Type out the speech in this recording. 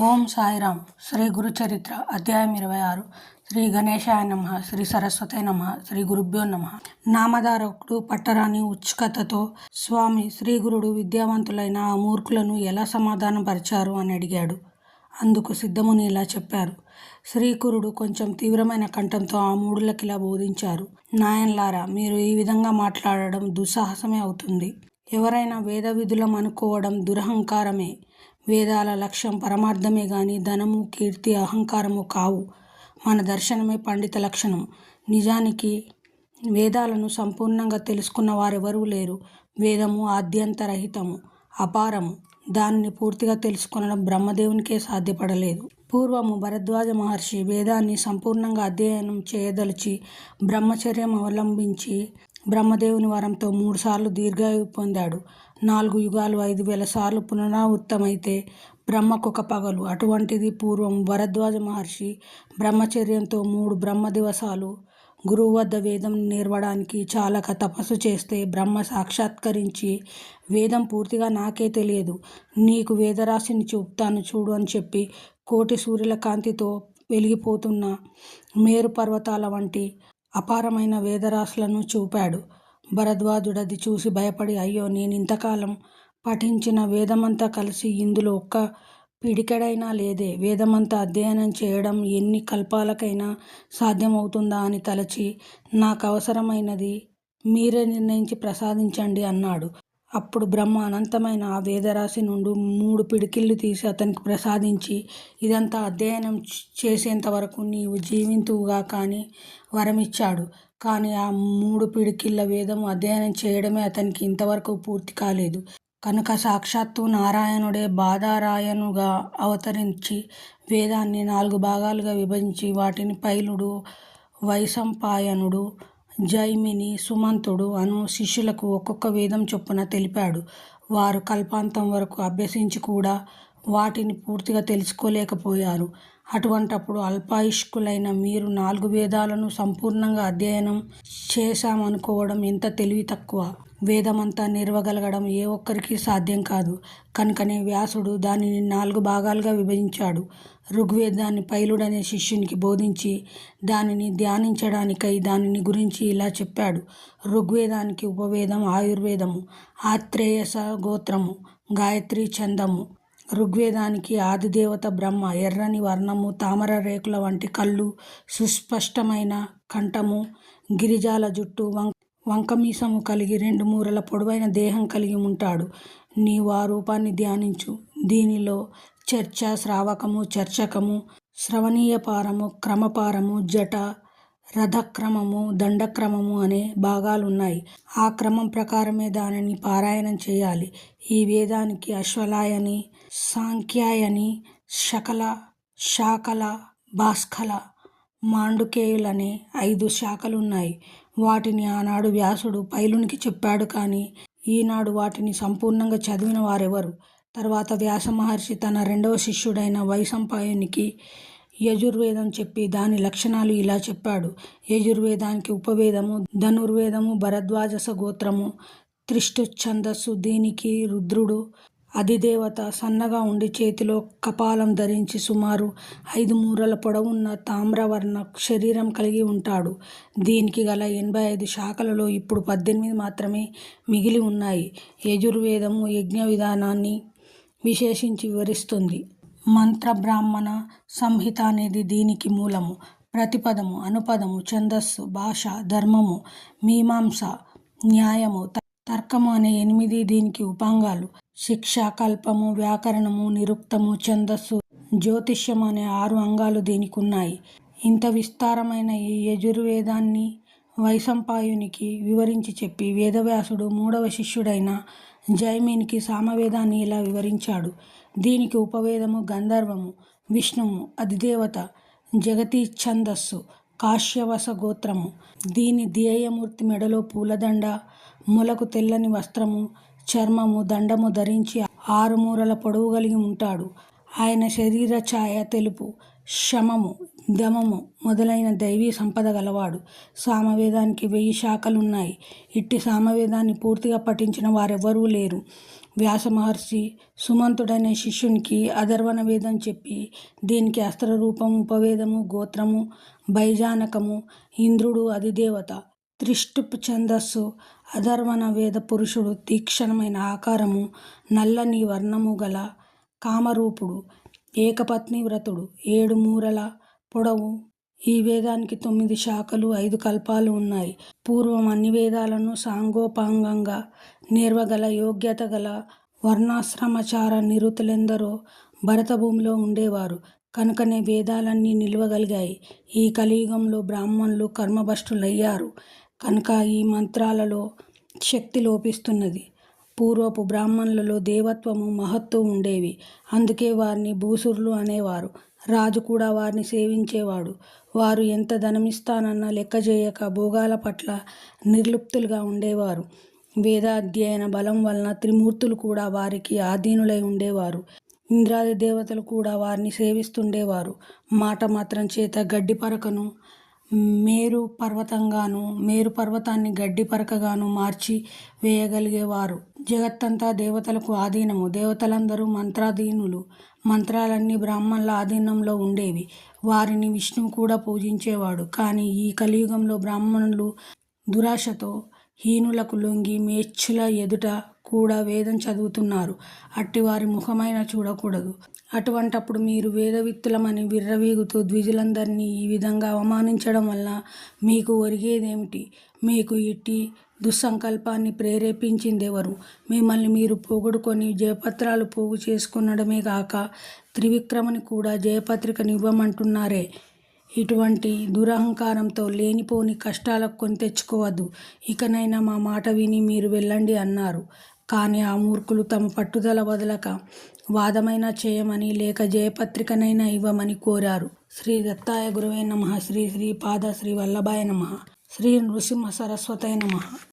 ఓం సాయిరామ్ శ్రీ గురు చరిత్ర అధ్యాయం ఇరవై ఆరు. శ్రీ గణేశాయ నమ శ్రీ సరస్వతి నమ శ్రీ గురుభ్యో నమ. నామధారకుడు పట్టరాని ఉత్సుకతతో స్వామి శ్రీ గురుడు విద్యావంతులైన ఆ మూర్ఖులను ఎలా సమాధానపరిచారు అని అడిగాడు. అందుకు సిద్ధముని ఇలా చెప్పారు. శ్రీకురుడు కొంచెం తీవ్రమైన కంఠంతో ఆ మూడులకిలా బోధించారు. నాయన్లారా మీరు ఈ విధంగా మాట్లాడడం దుస్సాహసమే అవుతుంది. ఎవరైనా వేద విధులం అనుకోవడం దురహంకారమే. వేదాల లక్ష్యం పరమార్థమే గాని ధనము కీర్తి అహంకారము కావు. మన దర్శనమే పండిత లక్షణం. నిజానికి వేదాలను సంపూర్ణంగా తెలుసుకున్న వారెవరూ లేరు. వేదము ఆద్యంతరహితము అపారము. దానిని పూర్తిగా తెలుసుకొనడం బ్రహ్మదేవునికే సాధ్యపడలేదు. పూర్వము భరద్వాజ మహర్షి వేదాన్ని సంపూర్ణంగా అధ్యయనం చేయదలిచి బ్రహ్మచర్యం అవలంబించి బ్రహ్మదేవుని వరంతో మూడుసార్లు దీర్ఘాయువు పొందాడు. నాలుగు యుగాలు ఐదు వేల సార్లు పునరావృత్తమైతే బ్రహ్మకొక పగలు. అటువంటిది పూర్వం భరద్వాజ మహర్షి బ్రహ్మచర్యంతో మూడు బ్రహ్మ దివసాలు గురువు వద్ద వేదం నేర్వడానికి చాలక తపస్సు చేస్తే బ్రహ్మ సాక్షాత్కరించి వేదం పూర్తిగా నాకే తెలియదు. నీకు వేదరాశిని చూపుతాను చూడు అని చెప్పి కోటి సూర్యుల కాంతితో వెలిగిపోతున్న మేరు పర్వతాల వంటి అపారమైన వేదరాశులను చూపాడు. భరద్వాజుడది చూసి భయపడి అయ్యో నేను ఇంతకాలం పఠించిన వేదమంతా కలిసి ఇందులో ఒక్క పిడికెడైనా లేదే. వేదమంతా అధ్యయనం చేయడం ఎన్ని కల్పాలకైనా సాధ్యమవుతుందా అని తలచి నాకు అవసరమైనది మీరే నిర్ణయించి ప్రసాదించండి అన్నాడు. అప్పుడు బ్రహ్మ అనంతమైన ఆ వేదరాశి నుండి మూడు పిడికిళ్ళు తీసి అతనికి ప్రసాదించి ఇదంతా అధ్యయనం చేసేంత వరకు నీవు జీవింతువుగా కానీ వరమిచ్చాడు. కానీ ఆ మూడు పిడికిళ్ళ వేదం అధ్యయనం చేయడమే అతనికి ఇంతవరకు పూర్తి కాలేదు. కనుక సాక్షాత్తు నారాయణుడే బాధారాయణుగా అవతరించి వేదాన్ని నాలుగు భాగాలుగా విభజించి వాటిని పైలుడు వైశంపాయనుడు జైమిని సుమంతుడు అను శిష్యులకు ఒక్కొక్క వేదం చొప్పున తెలిపాడు. వారు కల్పాంతం వరకు అభ్యసించి కూడా వాటిని పూర్తిగా తెలుసుకోలేకపోయారు. అటువంటప్పుడు అల్పాయుష్కులైన మీరు నాలుగు వేదాలను సంపూర్ణంగా అధ్యయనం చేశామనుకోవడం ఎంత తెలివి తక్కువ. వేదమంతా నిర్వగలగడం ఏ ఒక్కరికి సాధ్యం కాదు. కనుకనే వ్యాసుడు దానిని నాలుగు భాగాలుగా విభజించాడు. ఋగ్వేదాన్ని పైలుడనే శిష్యునికి బోధించి దానిని ధ్యానించడానికై దానిని గురించి ఇలా చెప్పాడు. ఋగ్వేదానికి ఉపవేదం ఆయుర్వేదము ఆత్రేయస గోత్రము గాయత్రి చందము. ఋగ్వేదానికి ఆదిదేవత బ్రహ్మ ఎర్రని వర్ణము తామర రేకుల వంటి కళ్ళు సుస్పష్టమైన కంఠము గిరిజాల జుట్టు వం వంకమీసము కలిగి రెండు మూరల పొడవైన దేహం కలిగి ఉంటాడు. నీవు ఆ రూపాన్ని ధ్యానించు. దీనిలో చర్చ శ్రావకము చర్చకము శ్రవణీయపారము క్రమపారము జట రథక్రమము దండక్రమము అనే భాగాలున్నాయి. ఆ క్రమం ప్రకారమే దానిని పారాయణం చేయాలి. ఈ వేదానికి అశ్వలాయని సాంఖ్యాయని శకల శాకల భాస్కల మాండుకేయులనే ఐదు శాఖలున్నాయి. వాటిని ఆనాడు వ్యాసుడు పైలునికి చెప్పాడు కానీ ఈనాడు వాటిని సంపూర్ణంగా చదివిన వారెవరు? తర్వాత వ్యాస మహర్షి తన రెండవ శిష్యుడైన వైసంపాయునికి యజుర్వేదం చెప్పి దాని లక్షణాలు ఇలా చెప్పాడు. యజుర్వేదానికి ఉపవేదము ధనుర్వేదము భరద్వాజస గోత్రము త్రిష్టు ఛందస్సు దీనికి రుద్రుడు అధిదేవత సన్నగా ఉండి చేతిలో కపాలం ధరించి సుమారు ఐదు మూరల పొడవున్న తామ్రవర్ణ శరీరం కలిగి ఉంటాడు. దీనికి గల ఎనభై ఐదు శాఖలలో ఇప్పుడు పద్దెనిమిది మాత్రమే మిగిలి ఉన్నాయి. యజుర్వేదము యజ్ఞ విధానాన్ని విశేషించి వివరిస్తుంది. మంత్ర బ్రాహ్మణ సంహిత అనేది దీనికి మూలము. ప్రతిపదము అనుపదము ఛందస్సు భాష ధర్మము మీమాంస న్యాయము తర్కము అనే ఎనిమిది దీనికి ఉపాంగాలు. శిక్ష కల్పము వ్యాకరణము నిరుక్తము ఛందస్సు జ్యోతిష్యం అనే ఆరు అంగాలు దీనికి ఉన్నాయి ఇంత విస్తారమైన ఈ యజుర్వేదాన్ని వైసంపాయునికి వివరించి చెప్పి వేదవ్యాసుడు మూడవ శిష్యుడైన జైమినికి సామవేదాన్ని ఇలా వివరించాడు. దీనికి ఉపవేదము గంధర్వము విష్ణువు అధిదేవత జగతి ఛందస్సు కాశ్యవస గోత్రము దీని ధ్యేయమూర్తి మెడలో పూలదండ మొలకు తెల్లని వస్త్రము చర్మము దండము ధరించి ఆరు మూరల పొడవు కలిగి ఉంటాడు. ఆయన శరీర ఛాయ తెలుపు శమము దమము మొదలైన దైవీ సంపద గలవాడు. సామవేదానికి వెయ్యి శాఖలున్నాయి. ఇట్టి సామవేదాన్ని పూర్తిగా పఠించిన వారెవ్వరూ లేరు. వ్యాస మహర్షి సుమంతుడనే శిష్యునికి అధర్వణ వేదం చెప్పి దీనికి అస్త్రరూపము ఉపవేదము గోత్రము బైజానకము ఇంద్రుడు అధిదేవత త్రిష్టుప్ ఛందస్సు అధర్వణ వేద పురుషుడు తీక్షణమైన ఆకారము నల్లని వర్ణము గల కామరూపుడు ఏకపత్ని వ్రతుడు ఏడు మూరల పొడవు. ఈ వేదానికి తొమ్మిది శాఖలు ఐదు కల్పాలు ఉన్నాయి. పూర్వం అన్ని వేదాలను సాంగోపాంగంగా నిర్వగల యోగ్యత గల వర్ణాశ్రమచార నిరుతులెందరో భరతభూమిలో ఉండేవారు. కనుకనే వేదాలన్నీ నిలవగలిగాయి. ఈ కలియుగంలో బ్రాహ్మణులు కర్మభ్రష్టులయ్యారు. కనుక ఈ మంత్రాలలో శక్తి లోపిస్తున్నది. పూర్వపు బ్రాహ్మణులలో దేవత్వము మహత్తు ఉండేవి. అందుకే వారిని భూసురులు అనేవారు. రాజు కూడా వారిని సేవించేవాడు. వారు ఎంత ధనమిస్తానన్న లెక్క చేయక భోగాల పట్ల నిర్లిప్తులుగా ఉండేవారు. వేదాధ్యయన బలం వలన త్రిమూర్తులు కూడా వారికి ఆధీనులై ఉండేవారు. ఇంద్రాది దేవతలు కూడా వారిని సేవిస్తుండేవారు. మాట మాత్రం చేత గడ్డి పరకను మేరు పర్వతంగాను మేరు పర్వతాన్ని గడ్డి పరకగాను మార్చి వేయగలిగేవారు. జగత్తంతా దేవతలకు ఆధీనము. దేవతలందరూ మంత్రాధీనులు. మంత్రాలన్నీ బ్రాహ్మణుల ఆధీనంలో ఉండేవి. వారిని విష్ణువు కూడా పూజించేవాడు. కానీ ఈ కలియుగంలో బ్రాహ్మణులు దురాశతో హీనులకు లొంగి మేచ్చుల ఎదుట కూడా వేదం చదువుతున్నారు. అట్టి వారి ముఖమైన చూడకూడదు. అటువంటప్పుడు మీరు వేదవిత్తులమని విర్రవీగుతూ ద్విజులందరినీ ఈ విధంగా అవమానించడం వల్ల మీకు ఒరిగేదేమిటి? మీకు ఇట్టి దుస్సంకల్పాన్ని ప్రేరేపించిందెవరు? మిమ్మల్ని మీరు పోగొడుకొని జయపత్రాలు పోగు చేసుకునడమే కాక త్రివిక్రమని కూడా జయపత్రికనివ్వమంటున్నారే. ఇటువంటి దురహంకారంతో లేనిపోని కష్టాలకు కొని తెచ్చుకోవద్దు. ఇకనైనా మా మాట విని మీరు వెళ్ళండి అన్నారు. కానీ ఆ మూర్ఖులు తమ పట్టుదల వదలక వాదమైనా చేయమని లేక జయపత్రికనైనా ఇవ్వమని కోరారు. శ్రీ దత్తాయ గురువే నమ. శ్రీ శ్రీ పాద శ్రీ వల్లభాయ నమ. శ్రీ నృసింహ సరస్వతయ నమ.